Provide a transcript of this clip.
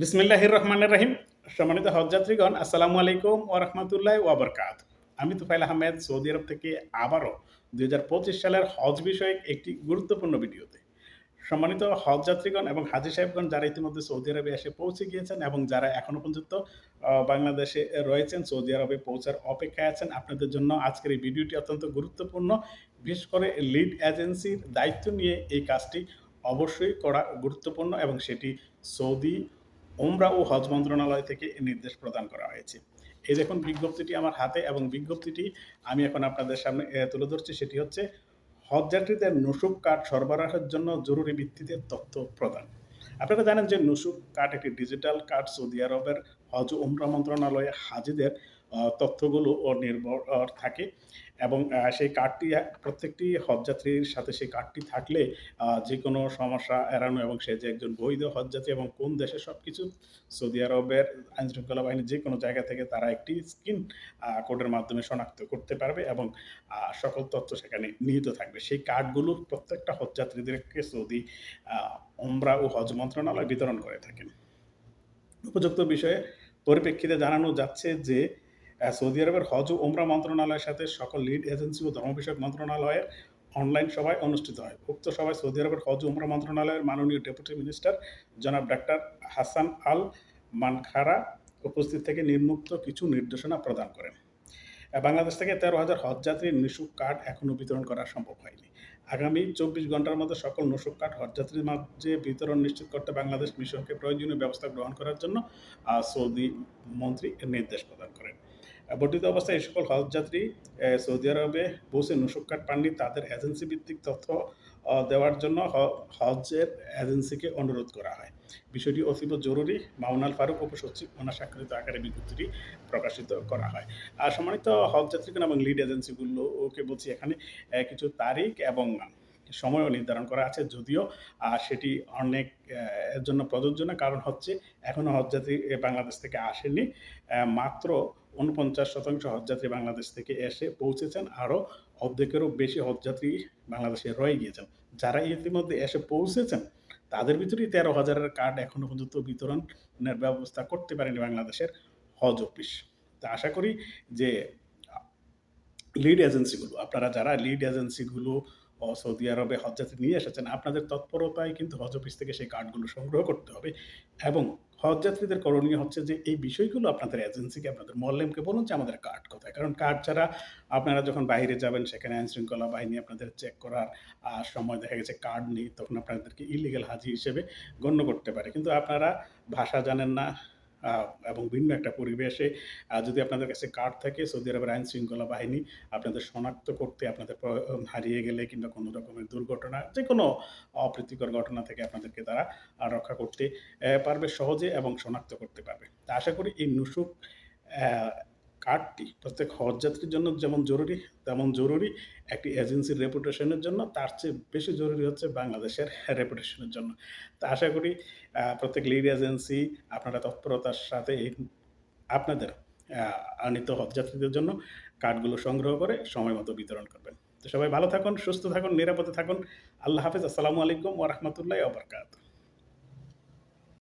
বিসমিল্লাহির রহমানির রহিম। সম্মানিত হজযাত্রীগণ, আসসালামু আলাইকুম ওয়া রাহমাতুল্লাহি ওয়া বারাকাত। আমি তুফাইল আহমেদ, সৌদি আরব থেকে আবারও দু হাজার পঁচিশ সালের হজ বিষয়ক একটি গুরুত্বপূর্ণ ভিডিওতে। সম্মানিত হজযাত্রীগণ এবং হাজি সাহেবগণ যারা ইতিমধ্যে সৌদি আরবে এসে পৌঁছে গিয়েছেন এবং যারা এখনও পর্যন্ত বাংলাদেশে রয়েছেন, সৌদি আরবে পৌঁছার অপেক্ষায় আছেন, আপনাদের জন্য আজকের এই ভিডিওটি অত্যন্ত গুরুত্বপূর্ণ। বিশেষ করে লিড এজেন্সির দায়িত্ব নিয়ে এই কাজটি অবশ্যই করা গুরুত্বপূর্ণ এবং সেটি সৌদি ওমরা ও হজ মন্ত্রণালয় থেকে নির্দেশ প্রদান করা হয়েছে। এই দেখুন, বিজ্ঞপ্তিটি আমার হাতে এবং বিজ্ঞপ্তিটি আমি এখন আপনাদের সামনে তুলে ধরছি। সেটি হচ্ছে, হজযাত্রীদের নুসুক কার্ড সরবরাহের জন্য জরুরি ভিত্তিতে তথ্য প্রদান। আপনারা জানেন যে নুসুক কার্ড একটি ডিজিটাল কার্ড সৌদি আরবের হজ উমরা মন্ত্রণালয়ে হাজিদের তথ্যগুলো ও নির্ভর থাকে এবং সেই কার্ডটি, প্রত্যেকটি হজযাত্রীর সাথে সেই কার্ডটি থাকলে যে কোনো সমস্যা এড়ানো এবং সে যে একজন বৈধ হজযাত্রী এবং কোন দেশে সব কিছু সৌদি আরবের আইনশৃঙ্খলা বাহিনী যে কোনো জায়গা থেকে তারা একটি স্ক্রিন কোডের মাধ্যমে শনাক্ত করতে পারবে এবং সকল তথ্য সেখানে নিহিত থাকবে। সেই কার্ডগুলো প্রত্যেকটা হজযাত্রীদেরকে সৌদি ওমরা ও হজ মন্ত্রণালয় বিতরণ করে থাকেন। উপযুক্ত বিষয়ে পরিপ্রেক্ষিতে জানানো যাচ্ছে যে সৌদি আরবের হজ ও ওমরা মন্ত্রণালয়ের সাথে সকল লিড এজেন্সি ও ধর্ম বিষয়ক মন্ত্রণালয়ের অনলাইন সভায় অনুষ্ঠিত হয়। উক্ত সভায় সৌদি আরবের হজ ও ওমরা মন্ত্রণালয়ের মাননীয় ডেপুটি মিনিস্টার জনাব ডাক্তার হাসান আল মানখারা উপস্থিত থেকে নিম্নোক্ত কিছু নির্দেশনা প্রদান করেন। বাংলাদেশ থেকে তেরো হাজার হজযাত্রীর নিশুক কার্ড এখনও বিতরণ করা সম্ভব হয়নি। আগামী চব্বিশ ঘণ্টার মধ্যে সকল নসুক কার্ড হজযাত্রীর মাঝে বিতরণ নিশ্চিত করতে বাংলাদেশ মিশনকে প্রয়োজনীয় ব্যবস্থা গ্রহণ করার জন্য সৌদি মন্ত্রী নির্দেশ প্রদান করেন। বর্ধিত অবস্থায় এই সকল হজযাত্রী সৌদি আরবে পৌঁছে নসুক কার্ড পাননি, তাদের এজেন্সি ভিত্তিক তথ্য দেওয়ার জন্য হজের এজেন্সিকে অনুরোধ করা হয়। বিষয়টি অতীব জরুরি মাউনাল ফারুক উপসচিব ওনার স্বাক্ষরিত আকারে বিজ্ঞপ্তিটি প্রকাশিত করা হয়। আর সম্মানিত হজযাত্রীগণ এবং লিড এজেন্সিগুলো ওকে বলছি এখানে কিছু তারিখ এবং সময়ও নির্ধারণ করা আছে যদিও সেটি অনেক এর জন্য প্রযোজ্য না, কারণ হচ্ছে এখনও হজযাত্রী বাংলাদেশ থেকে আসেনি মাত্র উনপঞ্চাশ শতাংশ হজযাত্রী বাংলাদেশ থেকে এসে পৌঁছেছেন। আরও অর্ধেকেরও বেশি হজযাত্রী বাংলাদেশে রয়ে গিয়েছেন। যারা ইতিমধ্যে এসে পৌঁছেছেন, তাদের ভিতরেই তেরো হাজারের কার্ড এখনও পর্যন্ত বিতরণের ব্যবস্থা করতে পারেনি বাংলাদেশের হজ অফিস। তা আশা করি যে লিড এজেন্সিগুলো আপনারা যারা লিড এজেন্সিগুলো সৌদি আরবে হজযাত্রী নিয়ে এসেছেন, আপনাদের তৎপরতায় কিন্তু হজ অফিস থেকে সেই কার্ডগুলো সংগ্রহ করতে হবে এবং হজযাত্রীদের করণীয় হচ্ছে যে এই বিষয়গুলো আপনাদের এজেন্সিকে আপনাদের মল্লেমকে বলুন যে আমাদের কার্ড কোথায়। কারণ কার্ড ছাড়া আপনারা যখন বাইরে যাবেন, সেখানে আইন শৃঙ্খলা বাহিনী আপনাদের চেক করার সময় দেখা গেছে কার্ড নেই, তখন আপনাদেরকে ইলিগেল হাজি হিসেবে গণ্য করতে পারে। কিন্তু আপনারা ভাষা জানেন না এবং ভিন্ন একটা পরিবেশে যদি আপনাদের কাছে কার্ড থাকে, সৌদি আরবের আইন শৃঙ্খলা বাহিনী আপনাদের শনাক্ত করতে, আপনাদের হারিয়ে গেলে কিংবা কোনো রকমের দুর্ঘটনা যে কোনো অপ্রীতিকর ঘটনা থেকে আপনাদেরকে তারা রক্ষা করতে পারবে সহজে এবং শনাক্ত করতে পারবে। তা আশা করি এই নুসুক কার্ডটি প্রত্যেক হজযাত্রীর জন্য যেমন জরুরি, তেমন জরুরি। একটি এজেন্সির রেপুটেশনের জন্য, তার চেয়ে বেশি জরুরি হচ্ছে বাংলাদেশের রেপুটেশনের জন্য। তা আশা করি প্রত্যেক লিড এজেন্সি আপনারা তৎপরতার সাথে আপনাদের আনিত হজযাত্রীদের জন্য কার্ডগুলো সংগ্রহ করে সময় মতো বিতরণ করবেন। তো সবাই ভালো থাকুন, সুস্থ থাকুন, নিরাপদে থাকুন। আল্লাহ হাফিজ। আসসালামু আলাইকুম ওরহমতুল্লাহ ওবরকাত